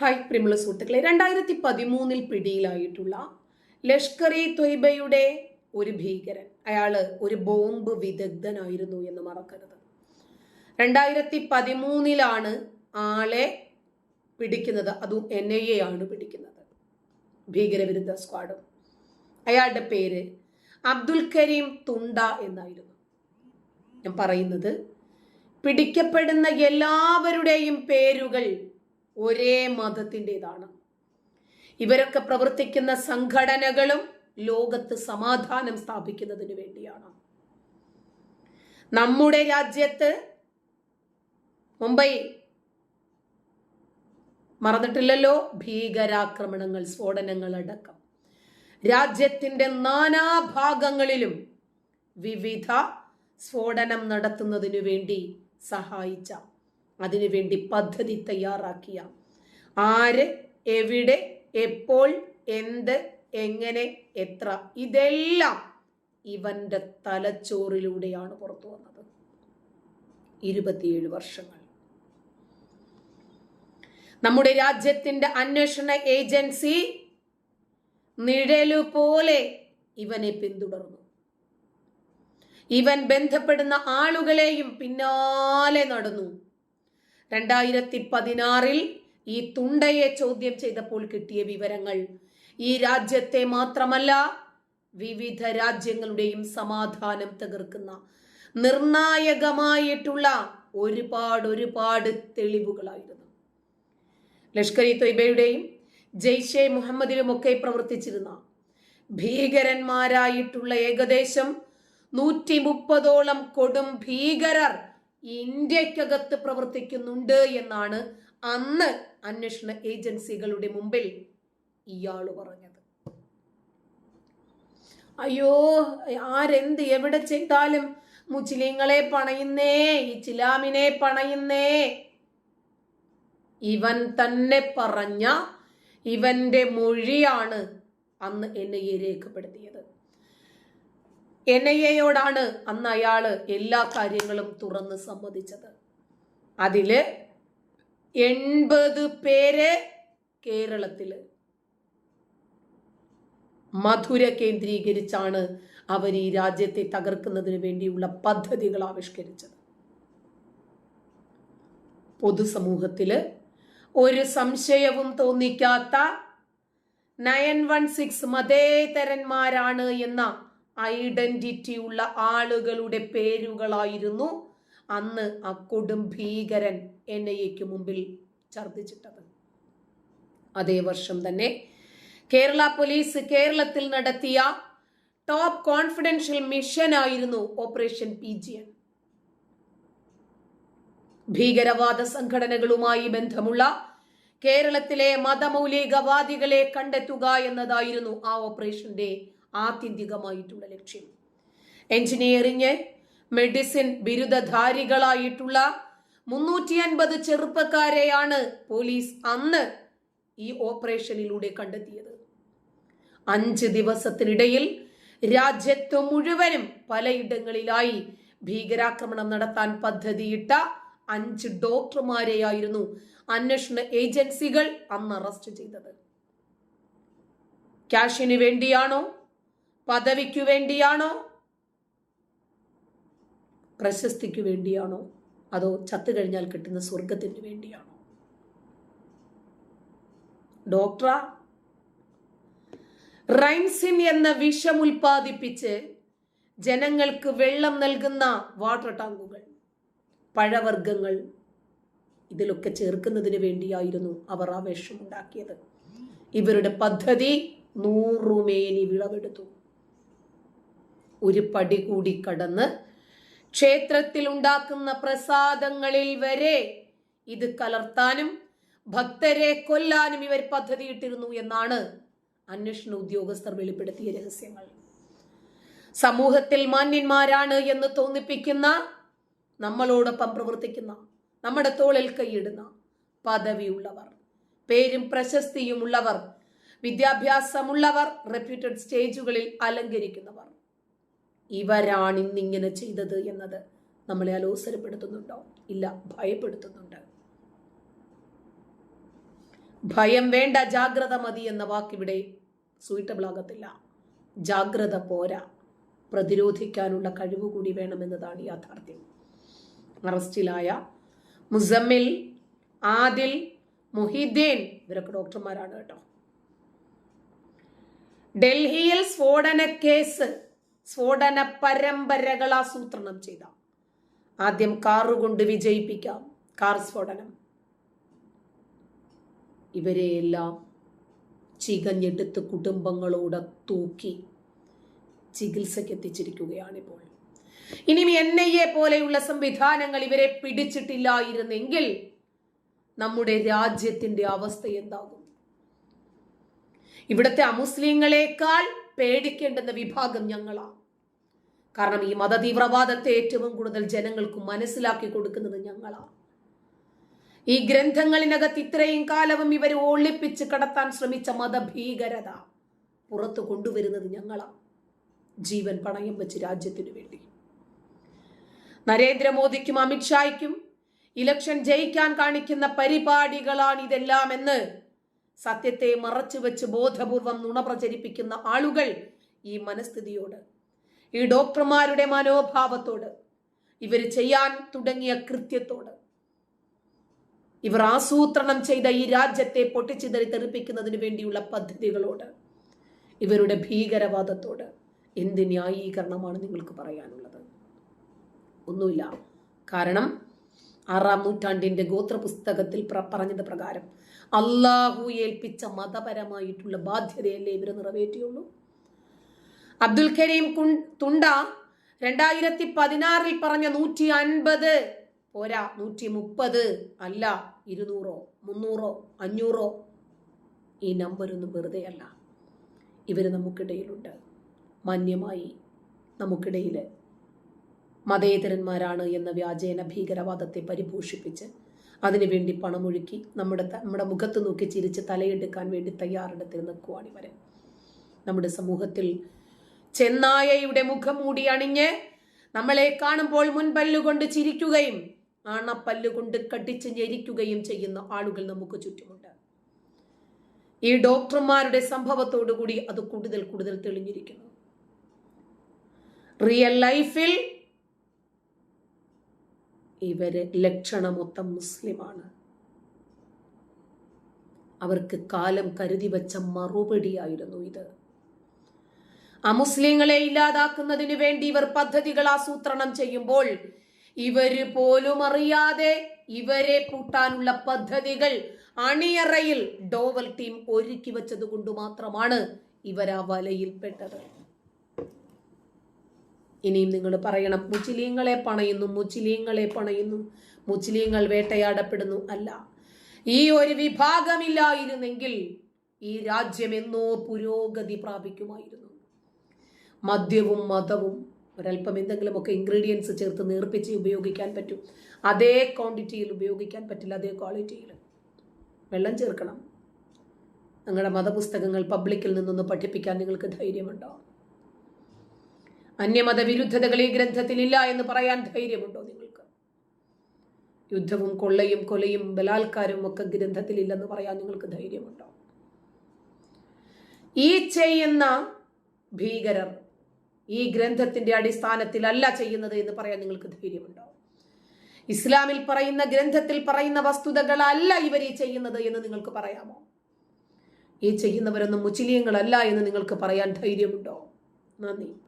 Hi പ്രിമിള സുഹൃത്തുക്കളെ രണ്ടായിരത്തി പതിമൂന്നിൽ പിടിയിലായിട്ടുള്ള ലഷ്കർ ഇ തൊയ്ബയുടെ ഒരു ഭീകരൻ. അയാൾ ഒരു ബോംബ് വിദഗ്ധനായിരുന്നു എന്ന് മറക്കരുത്. രണ്ടായിരത്തി പതിമൂന്നിലാണ് ആളെ പിടിക്കുന്നത്. അതും എൻ ഐ എ ആണ് പിടിക്കുന്നത്. ഭീകരവിരുദ്ധ സ്ക്വാഡും. അയാളുടെ പേര് അബ്ദുൽ കരീം തുണ്ട എന്നായിരുന്നു. ഞാൻ പറയുന്നത് പിടിക്കപ്പെടുന്ന എല്ലാവരുടെയും പേരുകൾ ഒരേ മതത്തിന്റെതാണ്. ഇവരൊക്കെ പ്രവർത്തിക്കുന്ന സംഘടനകളും ലോകത്ത് സമാധാനം സ്ഥാപിക്കുന്നതിന് വേണ്ടിയാണ്. നമ്മുടെ രാജ്യത്ത് മുംബൈ മറന്നിട്ടില്ലല്ലോ? ഭീകരാക്രമണങ്ങൾ സ്ഫോടനങ്ങൾ അടക്കം. രാജ്യത്തിന്റെ നാനാഭാഗങ്ങളിലും വിവിധ സ്ഫോടനം നടത്തുന്നതിനു വേണ്ടി സഹായിച്ച അതിനുവേണ്ടി പദ്ധതി തയ്യാറാക്കിയ. ആര് എവിടെ എപ്പോൾ എന്ത് എങ്ങനെ എത്ര ഇതെല്ലാം ഇവന്റെ തലച്ചോറിലൂടെയാണ് പുറത്തു വന്നത്. ഇരുപത്തിയേഴ് വർഷങ്ങൾ. നമ്മുടെ രാജ്യത്തിന്റെ അന്വേഷണ ഏജൻസി നിഴലു പോലെ ഇവനെ പിന്തുടർന്നു. ഇവൻ ബന്ധപ്പെടുന്ന ആളുകളെയും പിന്നാലെ നടന്നു. രണ്ടായിരത്തി പതിനാറിൽ ഈ തുണ്ടയെ ചോദ്യം ചെയ്തപ്പോൾ കിട്ടിയ വിവരങ്ങൾ. ഈ രാജ്യത്തെ മാത്രമല്ല വിവിധ രാജ്യങ്ങളുടെയും സമാധാനം തകർക്കുന്ന നിർണായകമായിട്ടുള്ള ഒരുപാട് ഒരുപാട് തെളിവുകളായിരുന്നു. ലഷ്കർ ഇ തൊയ്ബയുടെയും ജയ്ഷെ മുഹമ്മദിലുമൊക്കെ പ്രവർത്തിച്ചിരുന്ന ഭീകരന്മാരായിട്ടുള്ള ഏകദേശം നൂറ്റി മുപ്പതോളം കൊടും ഭീകരർ ഇന്ത്യക്കകത്ത് പ്രവർത്തിക്കുന്നുണ്ട് എന്നാണ് അന്ന് അന്വേഷണ ഏജൻസികളുടെ മുമ്പിൽ ഇയാൾ പറഞ്ഞത്. അയ്യോ ആരെന്ത് എവിടെ ചെയ്താലും മുസ്ലിങ്ങളെ പണയുന്നേ ഇസ്ലാമിനെ പണയുന്നേ. ഇവൻ തന്നെ പറഞ്ഞ ഇവന്റെ മൊഴിയാണ് അന്ന് എന്നെ രേഖപ്പെടുത്തിയത്. എൻ അന്ന് അയാൾ എല്ലാ കാര്യങ്ങളും തുറന്ന് സമ്മതിച്ചത്. അതിൽ എൺപത് പേരെ കേരളത്തിൽ മധുര കേന്ദ്രീകരിച്ചാണ് അവർ ഈ രാജ്യത്തെ തകർക്കുന്നതിന് വേണ്ടിയുള്ള പദ്ധതികൾ ആവിഷ്കരിച്ചത്. പൊതുസമൂഹത്തിൽ ഒരു സംശയവും തോന്നിക്കാത്ത നയൻ വൺ സിക്സ് മതേതരന്മാരാണ് എന്ന ഐഡന്റിറ്റി ഉള്ള ആളുകളുടെ പേരുകളായിരുന്നു അന്ന് ആ കൊടും ഭീകരൻ എൻ ഐ എക്ക് മുമ്പിൽ ഛർദ്ദിച്ചിട്ടത്. അതേ വർഷം തന്നെ കേരള പോലീസ് കേരളത്തിൽ നടത്തിയ ടോപ്പ് കോൺഫിഡൻഷ്യൽ മിഷൻ ആയിരുന്നു ഓപ്പറേഷൻ പി ജി എൻ ഭീകരവാദ സംഘടനകളുമായി ബന്ധമുള്ള കേരളത്തിലെ മതമൗലികവാദികളെ കണ്ടെത്തുക എന്നതായിരുന്നു ആ ഓപ്പറേഷന്റെ ആത്യന്തികമായിട്ടുള്ള ലക്ഷ്യം. എഞ്ചിനീയറിംഗ് മെഡിസിൻ ബിരുദധാരികളായിട്ടുള്ള മുന്നൂറ്റി അൻപത് ചെറുപ്പക്കാരെയാണ് പോലീസ് അന്ന് ഈ ഓപ്പറേഷനിലൂടെ കണ്ടെത്തിയത്. അഞ്ച് ദിവസത്തിനിടയിൽ രാജ്യത്ത് മുഴുവനും പലയിടങ്ങളിലായി ഭീകരാക്രമണം നടത്താൻ പദ്ധതിയിട്ട അഞ്ച് ഡോക്ടർമാരെയായിരുന്നു അന്വേഷണ ഏജൻസികൾ അന്ന് അറസ്റ്റ് ചെയ്തത്. ക്യാഷിന് വേണ്ടിയാണോ പദവിക്കു വേണ്ടിയാണോ? പ്രശസ്തിക്കു വേണ്ടിയാണോ? അതോ ചത്തു കഴിഞ്ഞാൽ കിട്ടുന്ന സ്വർഗത്തിന് വേണ്ടിയാണോ? ഡോക്ടറ റൈൻസിൻ എന്ന വിഷം ഉൽപ്പാദിപ്പിച്ച് ജനങ്ങൾക്ക് വെള്ളം നൽകുന്ന വാട്ടർ ടാങ്കുകൾ പഴവർഗങ്ങൾ ഇതിലൊക്കെ ചേർക്കുന്നതിന് വേണ്ടിയായിരുന്നു അവർ ആ വിഷമുണ്ടാക്കിയത്. ഇവരുടെ പദ്ധതി നൂറുമേനി വിളവെടുത്തു. ഒരു പടി കൂടി കടന്ന് ക്ഷേത്രത്തിൽ ഉണ്ടാക്കുന്ന പ്രസാദങ്ങളിൽ വരെ ഇത് കലർത്താനും ഭക്തരെ കൊല്ലാനും ഇവർ പദ്ധതിയിട്ടിരുന്നു എന്നാണ് അന്വേഷണ ഉദ്യോഗസ്ഥർ വെളിപ്പെടുത്തിയ രഹസ്യങ്ങൾ. സമൂഹത്തിൽ മാന്യന്മാരാണ് എന്ന് തോന്നിപ്പിക്കുന്ന നമ്മളോടൊപ്പം പ്രവർത്തിക്കുന്ന നമ്മുടെ തോളിൽ കൈയിടുന്ന പദവിയുള്ളവർ പേരും പ്രശസ്തിയുമുള്ളവർ വിദ്യാഭ്യാസമുള്ളവർ റെപ്യൂട്ടഡ് സ്റ്റേജുകളിൽ അലങ്കരിക്കുന്നവർ. ഇവരാണ് ഇന്നിങ്ങനെ ചെയ്തത് എന്നത് നമ്മളെ അലോസരപ്പെടുത്തുന്നുണ്ടോ? ഇല്ല ഭയപ്പെടുത്തുന്നുണ്ട്. ഭയം വേണ്ട ജാഗ്രത മതി എന്ന വാക്കിവിടെ സൂയിട്ടബിൾ ആകത്തില്ല ജാഗ്രത പോരാ. പ്രതിരോധിക്കാനുള്ള കഴിവ് കൂടി വേണമെന്നതാണ് യാഥാർത്ഥ്യം. അറസ്റ്റിലായ മുസമ്മിൽ ആദിൽ മുഹിദ്ദീൻ ഇവരൊക്കെ ഡോക്ടർമാരാണ് കേട്ടോ. ഡൽഹിയിൽ സ്ഫോടന കേസ് സ്ഫോടന പരമ്പരകൾ ആസൂത്രണം ചെയ്ത. ആദ്യം കാറുകൊണ്ട് വിജയിപ്പിക്കാം. കാർ സ്ഫോടനം. ഇവരെയെല്ലാം ചികഞ്ഞെടുത്ത് കുടുംബങ്ങളോട് തൂക്കി ചികിത്സയ്ക്ക് എത്തിച്ചിരിക്കുകയാണിപ്പോൾ ഇനി എൻ ഐ എ പോലെയുള്ള സംവിധാനങ്ങൾ ഇവരെ പിടിച്ചിട്ടില്ലായിരുന്നെങ്കിൽ നമ്മുടെ രാജ്യത്തിന്റെ അവസ്ഥ എന്താകും? ഇവിടുത്തെ അമുസ്ലിങ്ങളെക്കാൾ പേടിക്കേണ്ടുന്ന വിഭാഗം ഞങ്ങളാണ്. കാരണം ഈ മതതീവ്രവാദത്തെ ഏറ്റവും കൂടുതൽ ജനങ്ങൾക്ക് മനസ്സിലാക്കി കൊടുക്കുന്നത് ഞങ്ങളാണ്. ഈ ഗ്രന്ഥങ്ങളിനകത്ത് ഇത്രയും കാലവും ഇവർ ഒളിപ്പിച്ച് കടത്താൻ ശ്രമിച്ച മതഭീകരത പുറത്തു കൊണ്ടുവരുന്നത് ഞങ്ങളാണ്. ജീവൻ പണയം വെച്ച് രാജ്യത്തിനു വേണ്ടി. നരേന്ദ്രമോദിക്കും അമിത്ഷായ്ക്കും ഇലക്ഷൻ ജയിക്കാൻ കാണിക്കുന്ന പരിപാടികളാണ് ഇതെല്ലാം എന്ന് സത്യത്തെ മറച്ചു വെച്ച് ബോധപൂർവം നുണ പ്രചരിപ്പിക്കുന്ന ആളുകൾ ഈ മനസ്ഥിതിയോട് ഈ ഡോക്ടർമാരുടെ മനോഭാവത്തോട് ഇവർ ചെയ്യാൻ തുടങ്ങിയ കൃത്യത്തോട്. ഇവർ ആസൂത്രണം ചെയ്ത ഈ രാജ്യത്തെ പൊട്ടിച്ചിതറി തെറിപ്പിക്കുന്നതിന് വേണ്ടിയുള്ള പദ്ധതികളോട് ഇവരുടെ ഭീകരവാദത്തോട് എന്ത് ന്യായീകരണമാണ് നിങ്ങൾക്ക് പറയാനുള്ളത്? ഒന്നുമില്ല. കാരണം ആറാം നൂറ്റാണ്ടിന്റെ ഗോത്രപുസ്തകത്തിൽ പറഞ്ഞത് പ്രകാരം അള്ളാഹു ഏൽപ്പിച്ച മതപരമായിട്ടുള്ള ബാധ്യതയല്ലേ ഇവർ നിറവേറ്റിയുള്ളൂ? അബ്ദുൽ കരീം തുണ്ട രണ്ടായിരത്തി പതിനാറിൽ പറഞ്ഞ നൂറ്റി അൻപത് പോരാ നൂറ്റി മുപ്പത് അല്ല ഇരുന്നൂറോ മുന്നൂറോ അഞ്ഞൂറോ. ഈ നമ്പരൊന്നും വെറുതെ അല്ല ഇവർ നമുക്കിടയിലുണ്ട്. മാന്യമായി നമുക്കിടയിൽ മതേതരന്മാരാണ് എന്ന വ്യാജേന ഭീകരവാദത്തെ പരിപോഷിപ്പിച്ച് അതിനുവേണ്ടി പണമൊഴുക്കി നമ്മുടെ നമ്മുടെ മുഖത്ത് നോക്കി ചിരിച്ച് തലയെടുക്കാൻ വേണ്ടി തയ്യാറെടുത്തിൽ നിൽക്കുവാണ് ഇവർ നമ്മുടെ സമൂഹത്തിൽ ചെന്നായയുടെ മുഖം മൂടി അണിഞ്ഞ് നമ്മളെ കാണുമ്പോൾ മുൻപല്ലുകൊണ്ട് ചിരിക്കുകയും ആണപ്പല്ലുകൊണ്ട് കടിച്ച് ഞെരിക്കുകയും ചെയ്യുന്ന ആളുകൾ നമുക്ക് ചുറ്റുമുണ്ട്. ഈ ഡോക്ടർമാരുടെ സംഭവത്തോടു കൂടി അത് കൂടുതൽ കൂടുതൽ തെളിഞ്ഞിരിക്കുന്നു. റിയൽ ലൈഫിൽ ഇവർ ലക്ഷണമൊത്തം മുസ്ലിമാണ്. അവർക്ക് കാലം കരുതി വച്ച മറുപടിയായിരുന്നു ഇത്. അമുസ്ലിങ്ങളെ ഇല്ലാതാക്കുന്നതിന് വേണ്ടി ഇവർ പദ്ധതികൾ ആസൂത്രണം ചെയ്യുമ്പോൾ ഇവർ പോലും അറിയാതെ ഇവരെ പൂട്ടാനുള്ള പദ്ധതികൾ അണിയറയിൽ ഡോവൽ ടീം ഒരുക്കി വെച്ചത് കൊണ്ട് മാത്രമാണ് ഇവർ ആ വലയിൽപ്പെട്ടത്. ഇനിയും നിങ്ങൾ പറയണം മുസ്ലിങ്ങളെ പണയുന്നു മുസ്ലിങ്ങളെ പണയുന്നു മുസ്ലിങ്ങൾ വേട്ടയാടപ്പെടുന്നു അല്ല. ഈ ഒരു വിഭാഗമില്ലായിരുന്നെങ്കിൽ ഈ രാജ്യം എന്നോ പുരോഗതി പ്രാപിക്കുമായിരുന്നു. മദ്യവും മതവും ഒരല്പം എന്തെങ്കിലുമൊക്കെ ഇൻഗ്രീഡിയൻസ് ചേർത്ത് നീർപ്പിച്ച് ഉപയോഗിക്കാൻ പറ്റും. അതേ ക്വാണ്ടിറ്റിയിൽ ഉപയോഗിക്കാൻ പറ്റില്ല അതേ ക്വാളിറ്റിയിൽ വെള്ളം ചേർക്കണം. നിങ്ങളുടെ മതപുസ്തകങ്ങൾ പബ്ലിക്കിൽ നിന്നൊന്ന് പഠിപ്പിക്കാൻ നിങ്ങൾക്ക് ധൈര്യമുണ്ടോ? അന്യമത വിരുദ്ധതകൾ ഈ ഗ്രന്ഥത്തിലില്ല എന്ന് പറയാൻ ധൈര്യമുണ്ടോ നിങ്ങൾക്ക്? യുദ്ധവും കൊള്ളയും കൊലയും ബലാത്കാരവും ഒക്കെ ഗ്രന്ഥത്തിലില്ലെന്ന് പറയാൻ നിങ്ങൾക്ക് ധൈര്യമുണ്ടോ? ഈ ചെയ്യുന്ന ഭീകരർ ഈ ഗ്രന്ഥത്തിന്റെ അടിസ്ഥാനത്തിലല്ല ചെയ്യുന്നത് എന്ന് പറയാൻ നിങ്ങൾക്ക് ധൈര്യമുണ്ടോ? ഇസ്ലാമിൽ പറയുന്ന ഗ്രന്ഥത്തിൽ പറയുന്ന വസ്തുതകളല്ല ഇവർ ഈ ചെയ്യുന്നത് എന്ന് നിങ്ങൾക്ക് പറയാമോ? ഈ ചെയ്യുന്നവരൊന്നും മുച്ചിലിയങ്ങളല്ല എന്ന് നിങ്ങൾക്ക് പറയാൻ ധൈര്യമുണ്ടോ? നന്ദി.